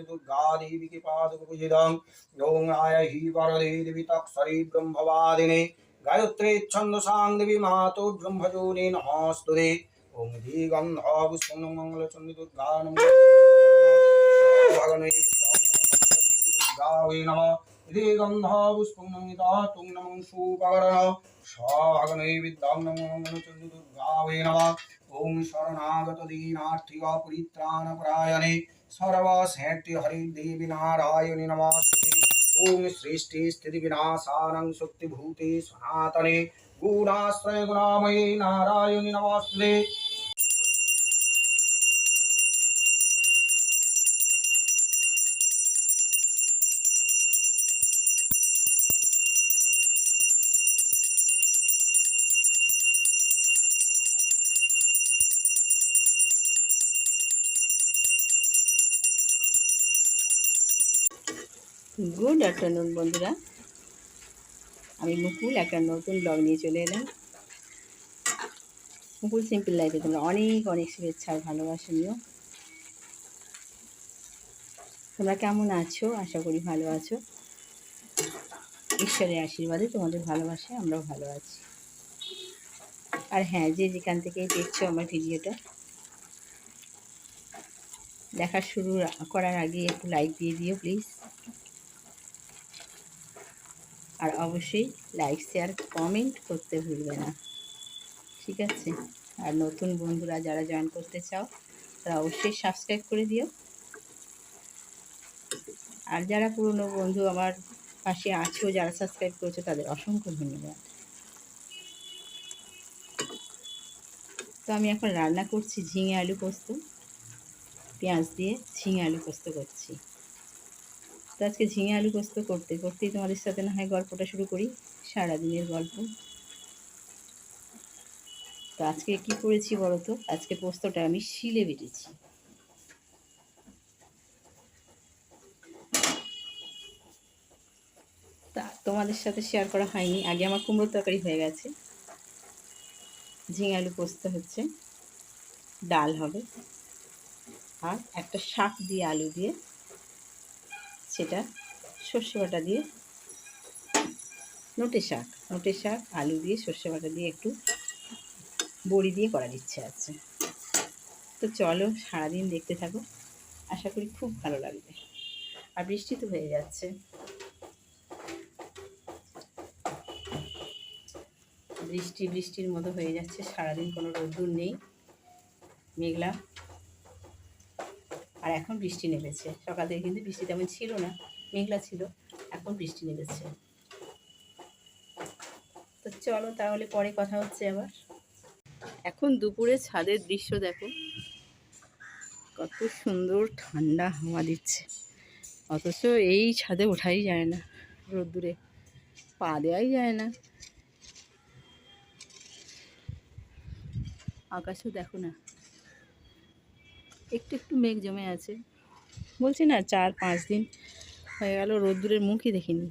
দুর্গা দেবীকে পাদপূজিতং ওং আয় হি বরদে দেবী তৎসরি ব্রহ্মবাদিনে গায়ত্রী ছন্দসাং দেবী মাতো ব্রহ্মজোনে নমস্তুতে ওং দিগন্ধ পুষ্পং মঙ্গল চন্ডী দুর্গা নমঃ ভগনে দুর্গায়ে নমঃ দিগন্ধ পুষ্পং নমিতা তুং নমঃ সুপকরণ স্বাগনে ওম শরণাগত দীনার্থিক পরিত্রাণ পরায়ণে সর্বশেটি হরি দেবী নারায়ণী নমস্তে ওম সৃষ্টি স্থিতি বিনাশানং শক্তিভূতে সনাতনে গুণাশ্রয় গুণাময়ী নারায়ণী নমস্তে গুড আফটারনুন বন্ধুরা। আমি মুকুল, একটা নতুন ব্লগ নিয়ে চলে এলাম। মুকুল সিম্পল লাইফে তোমরা অনেক অনেক শুভেচ্ছা আর ভালোবাসা নিও তোমরা কেমন আছো? আশা করি ভালো আছো। ঈশ্বরের আশীর্বাদে তোমাদের ভালোবাসে আমরাও ভালো আছি। আর হ্যাঁ যে যেখান থেকে দেখছ আমার ভিডিওটা, দেখা শুরু করার আগে একটু লাইক দিয়ে দিও প্লিজ আর অবশ্যই লাইক শেয়ার কমেন্ট করতে ভুলবে না। ঠিক আছে? আর নতুন বন্ধুরা যারা জয়েন করতে চাও, তারা অবশ্যই সাবস্ক্রাইব করে দিও। আর যারা পুরনো বন্ধু আমার পাশে আছো, যারা সাবস্ক্রাইব করেছ, তাদের অসংখ্য ধন্যবাদ। তো আমি এখন রান্না করছি ঝিঙে আলু পোস্ত, পেঁয়াজ দিয়ে ঝিঙে আলু পোস্ত করছি। তো আজকে ঝিঙে আলু পোস্ত করতে করতেই তোমাদের সাথে না হয় গল্পটা শুরু করি, সারাদিনের গল্প। তো আজকে কি করেছি বলো তো আজকে পোস্তটা আমি শিলে বেটেছি। তা তোমাদের সাথে শেয়ার করা হয়নি, আগে আমার কুমড়ো তরকারি হয়ে গেছে। ঝিঙে আলু পোস্ত হচ্ছে, ডাল হবে, আর একটা শাক দিয়ে আলু দিয়ে সেটা সর্ষে বাটা দিয়ে। নোটে শাক নোটে শাক, আলু দিয়ে সর্ষে বাটা দিয়ে একটু বড়ি দিয়ে করার ইচ্ছে আছে। তো চলো সারাদিন দেখতে থাকো। আশা করি খুব ভালো লাগবে। আর বৃষ্টি তো হয়ে যাচ্ছে। বৃষ্টি, বৃষ্টির মতো হয়ে যাচ্ছে। সারাদিন কোনো রোদ্দুর নেই। মেঘলা। আর এখন বৃষ্টি নেমেছে। সকাল থেকে কিন্তু বৃষ্টি তেমন ছিল না, মেঘলা ছিল, এখন বৃষ্টি নেমেছে। তো চলো তাহলে পরে কথা হচ্ছে আবার। এখন দুপুরে ছাদের দৃশ্য দেখো। কত সুন্দর ঠান্ডা হাওয়া দিচ্ছে। অথচ এই ছাদে ওঠাই যায় না, রোদ্দুরে পা দেওয়াই যায় না। আকাশও দেখো না। একটু একটু মেঘ জমে আছে। বলছি না, চার পাঁচ দিন হয়ে গেল, রোদ্দুরের মুখই দেখিনি।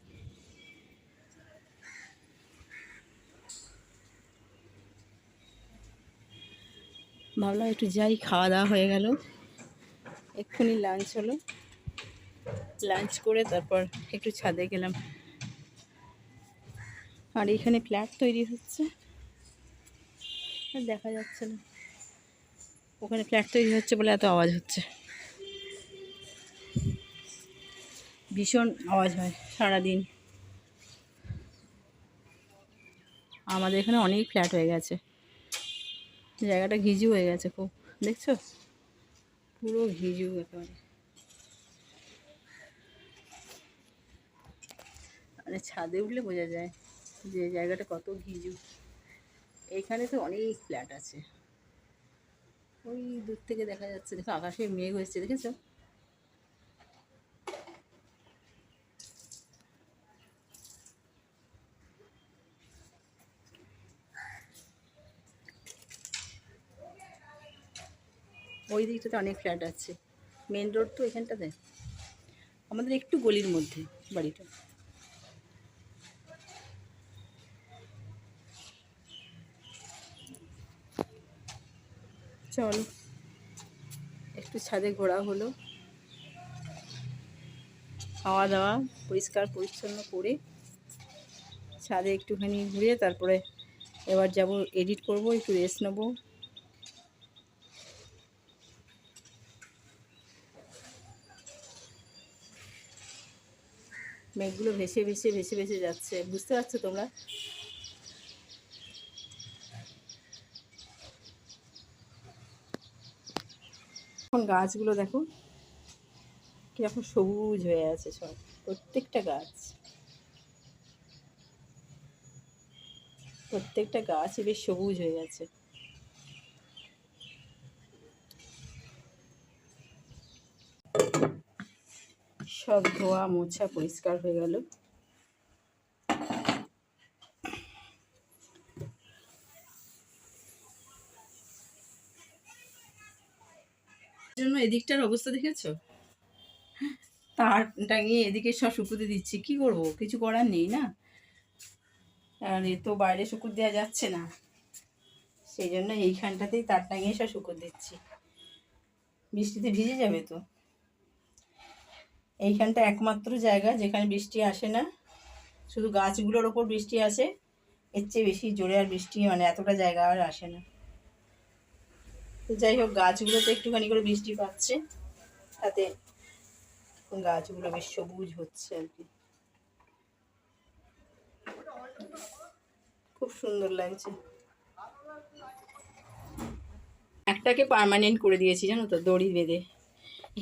ভাবলাম একটু যাই, খাওয়া দাওয়া হয়ে গেল। এক্ষুনি লাঞ্চ হলো। লাঞ্চ করে তারপর একটু ছাদে গেলাম। আর এখানে ফ্ল্যাট তৈরি হচ্ছে। দেখা যাচ্ছে না। ওখানে ফ্ল্যাট তৈরি হচ্ছে বলে এত আওয়াজ হচ্ছে। ভীষণ আওয়াজ হয় সারাদিন। আমাদের এখানে অনেক ফ্ল্যাট হয়ে গেছে। জায়গাটা ঘিজু হয়ে গেছে খুব। দেখছ? পুরো ঘিজু একেবারে। মানে ছাদে উঠলে বোঝা যায় যে জায়গাটা কত ঘিজু। এইখানে তো অনেক ফ্ল্যাট আছে। ওই দূর থেকে দেখা যাচ্ছে। দেখো আকাশে মেঘ হয়েছে, দেখেছ? ওই দিকটাতে অনেক ফ্ল্যাট আছে। মেন রোড তো এখানটাতে। আমাদের একটু গলির মধ্যে বাড়িটা। চলো। একটু ছাদে ঘোরা হলো। খাওয়া দাওয়া পরিষ্কার পরিচ্ছন্ন করে ছাদে একটুখানি ঘুরে তারপরে এবার যাব এডিট করব, একটু রেস্ট নেব। মেঘগুলো ভেসে ভেসে ভেসে ভেসে যাচ্ছে। বুঝতে পারছ তোমরা? এখন গাছগুলো দেখো কীরকম সবুজ হয়ে আছে সব, প্রত্যেকটা গাছ। প্রত্যেকটা গাছই বেশ সবুজ হয়ে গেছে সব ধোয়া মোছা পরিষ্কার হয়ে গেল। জন্য এদিকটার অবস্থা দেখেছ? তার টাঙিয়ে এদিকে সব শুকুতে দিচ্ছি। কি করব? কিছু করার নেই না? আর এ তো বাইরে শুকুর দেওয়া যাচ্ছে না। সেই জন্য এইখানটাতেই তার টাঙিয়ে সব শুকুর দিচ্ছি। বৃষ্টিতে ভিজে যাবে তো? এইখানটা একমাত্র জায়গা যেখানে বৃষ্টি আসে না। শুধু গাছগুলোর ওপর বৃষ্টি আসে। এর চেয়ে বেশি জোরে আর বৃষ্টি মানে এতটা জায়গা আর আসে না। তো যাই হোক, গাছগুলোতে একটুখানি করে বৃষ্টি পাচ্ছে। তাতে গাছগুলো বেশ সবুজ হচ্ছে আর কি। খুব সুন্দর লাগছে। একটাকে পার্মানেন্ট করে দিয়েছি, জানো তো, দড়ি বেঁধে।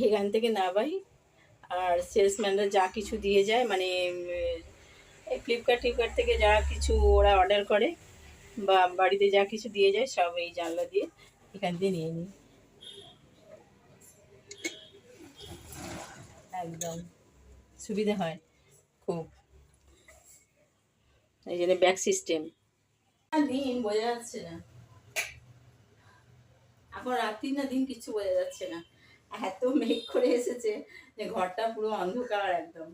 এখান থেকে নাবাই আর সেলসম্যানরা যা কিছু দিয়ে যায় মানে ফ্লিপকার্ট ফ্লিপকার্ট থেকে যা কিছু ওরা অর্ডার করে, বা বাড়িতে যা কিছু দিয়ে যায়, সব এই জানলা দিয়ে এখান দিয়ে নিয়ে নিই একদম সুবিধা হয় খুব এই জন্য ব্যাক সিস্টেম দিন বোঝা যাচ্ছে না। এখন রাত্রি না দিন কিছু বোঝা যাচ্ছে না। এত মেঘ করে এসেছে যে ঘরটা পুরো অন্ধকার একদম।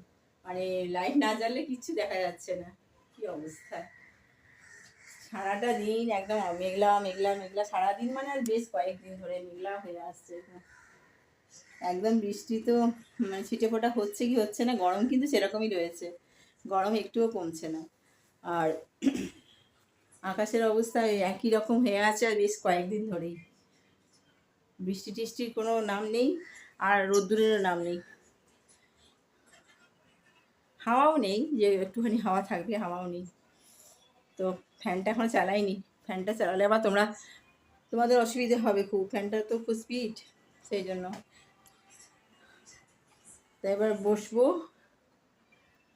মানে লাইট না জ্বাললে কিচ্ছু দেখা যাচ্ছে না। কি অবস্থা। সারাটা দিন একদম মেঘলা মেঘলা মেঘলা। সারাদিন মানে আর বেশ কয়েকদিন ধরে মেঘলা হয়ে আসছে একদম বৃষ্টি তো মানে ছিটে ফোটা হচ্ছে কি হচ্ছে না, গরম কিন্তু সেরকমই রয়েছে। গরম একটুও কমছে না। আর আকাশের অবস্থা একই রকম হয়ে আছে আর বেশ কয়েকদিন ধরেই। বৃষ্টি টিষ্টির কোনো নাম নেই আর রোদ্দুরেরও নাম নেই। হাওয়াও নেই, যে একটুখানি হাওয়া থাকবে হাওয়াও নেই। তো ফ্যানটা এখন চালাইনি। ফ্যানটা চালালে আবার তোমরা, তোমাদের অসুবিধে হবে খুব। ফ্যানটা তো খুব স্পিড সেই জন্য। তো এবার বসবো।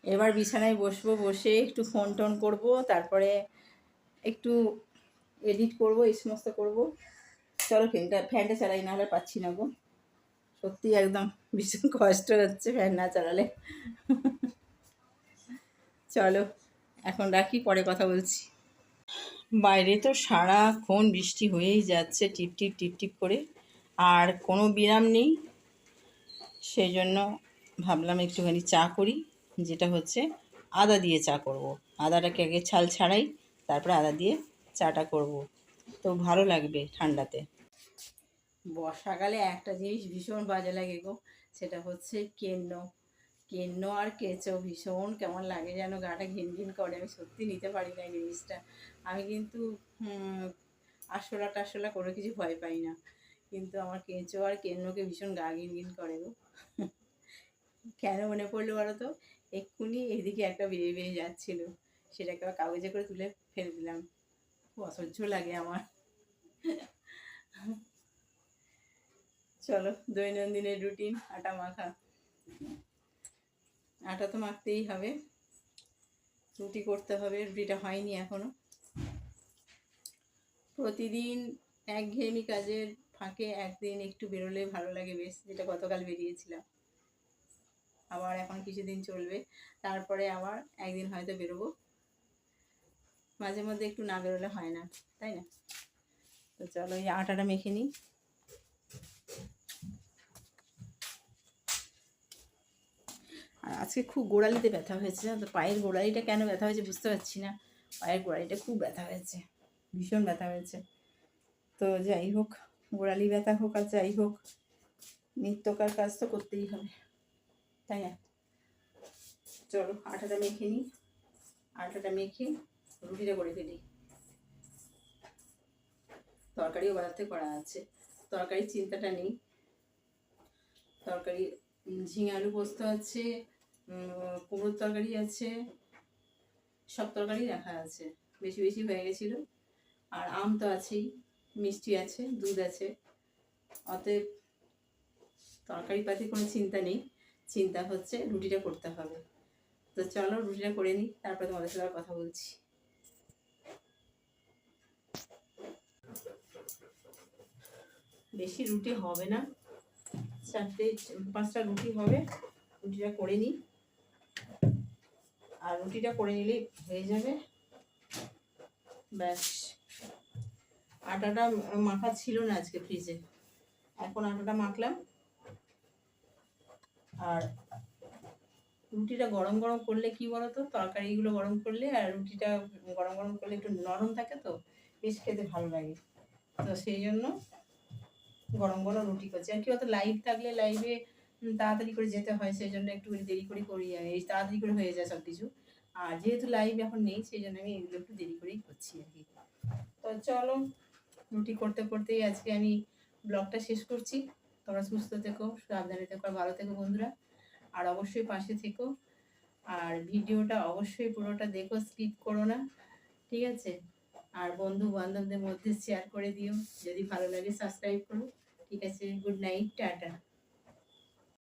এবার বিছানায় বসবো, বসে একটু ফোন টোন করব, তারপরে একটু এডিট করব, এই সমস্ত করব। চলো ফ্যানটা ফ্যানটা চালাই না হলে পাচ্ছি না গো। সত্যি একদম ভীষণ কষ্ট হচ্ছে ফ্যান না চালালে। চলো, এখন রাখি, পরে কথা বলছি। বাইরে তো সারাক্ষণ বৃষ্টি হয়েই যাচ্ছে, টিপ টিপ টিপ টিপ করে আর কোনো বিরাম নেই সেই জন্য ভাবলাম একটুখানি চা করি, যেটা হচ্ছে আদা দিয়ে চা করব। আদাটাকে আগে ছাল ছাড়াই, তারপরে আদা দিয়ে চাটা করব। তো ভালো লাগবে ঠান্ডাতে বর্ষাকালে একটা জিনিস ভীষণ বাজে লাগে গো, সেটা হচ্ছে কেন্ন কেন্ন আর কেঁচো, ভীষণ কেমন লাগে যেন গাটা ঘিন ঘিন করে, আমি সত্যি নিতে পারি না এই জিনিসটা। আমি কিন্তু আরশোলা টারশোলা কোনো কিছু ভয় পাই না। কিন্তু আমার কেঁচো আর কেন্নকে ভীষণ গা ঘিন ঘিন করে গো। কেন মনে পড়ল বলো তো? এক্ষুনি এদিকে একটা বেরিয়ে বেরিয়ে যাচ্ছিল। সেটাকে আবার কাগজে করে তুলে ফেলে দিলাম। খুব অসহ্য লাগে আমার। চলো, দৈনন্দিনের রুটিন, আটা মাখা। আটা তো মাখতেই হবে। রুটি করতে হবে, রুটিটা হয়নি এখনও। প্রতিদিন একঘেয়েমি কাজের ফাঁকে একদিন একটু বেরোলে ভালো লাগে বেশ, যেটা গতকাল বেরিয়েছিলাম। আবার এখন কিছুদিন চলবে, তারপরে আবার একদিন হয়তো বেরোবো। মাঝে মধ্যে একটু না বেরোলে হয় না, তাই না? তো চলো এই আটাটা মেখে নিই। আর আজকে খুব গোড়ালিতে ব্যথা হয়েছে তো? পায়ের গোড়ালিটা কেন ব্যথা হয়েছে বুঝতে পারছি না। পায়ের গোড়ালিটা খুব ব্যথা হয়েছে, ভীষণ ব্যথা হয়েছে। তো যাই হোক, গোড়ালি ব্যথা হোক আর যাই হোক, নিত্যকার কাজ তো করতেই হবে, তাই না? চলো আটাটা মেখে নিই আটাটা মেখে রুটিটা করে ফেলি। তরকারিও বাড়াতে করা আছে, তরকারির চিন্তাটা নেই। তরকারি ঝিঙে আলু পোস্ত আছে কুমড়োর তরকারি আছে, সব তরকারি রাখা আছে, বেশি বেশি হয়ে গেছিল। আর আম তো আছেই, মিষ্টি আছে, দুধ আছে। অতএব তরকারি পাতি কোনো চিন্তা নেই, চিন্তা হচ্ছে রুটিটা করতে হবে। তো চলো রুটিটা করে নিই, তারপরে তোমাদের সাথে কথা বলছি। বেশি রুটি হবে না, চারটে, পাঁচটা রুটি হবে, রুটিটা করে নিই। আর রুটিটা করে নিলেই হয়ে যাবে। ব্যাস। আটাটা মাখা ছিল না আজকে ফ্রিজে এখন আটাটা মাখলাম। আর রুটিটা গরম গরম করলে কি বলতো? তরকারিগুলো গরম করলে আর রুটিটা গরম গরম করলে একটু নরম থাকে তো, বেশ খেতে ভালো লাগে। তো সেই জন্য গরম গরম রুটি করছি। আর কি অত লাইভ থাকলে লাইভে তাড়াতাড়ি করে যেতে হয় সেই জন্য একটু দেরি করে করি এই তাড়াতাড়ি করে হয়ে যায় সব কিছু আর যেহেতু লাইভ এখন নেই সেই জন্য আমি এগুলো একটু দেরি করেই করছি আর কি। তো চলো, রুটি করতে করতেই আজকে আমি ব্লগটা শেষ করছি। তোমরা সুস্থ থেকো, সাবধানে থেকো, আর ভালো থেকো বন্ধুরা। আর অবশ্যই পাশে থেকো। আর ভিডিওটা অবশ্যই পুরোটা দেখো স্কিপ করো না, ঠিক আছে? আর বন্ধু বান্ধবদের মধ্যে শেয়ার করে দিও। যদি ভালো লাগে সাবস্ক্রাইব করো। ঠিক আছে গুড নাইট টাটা।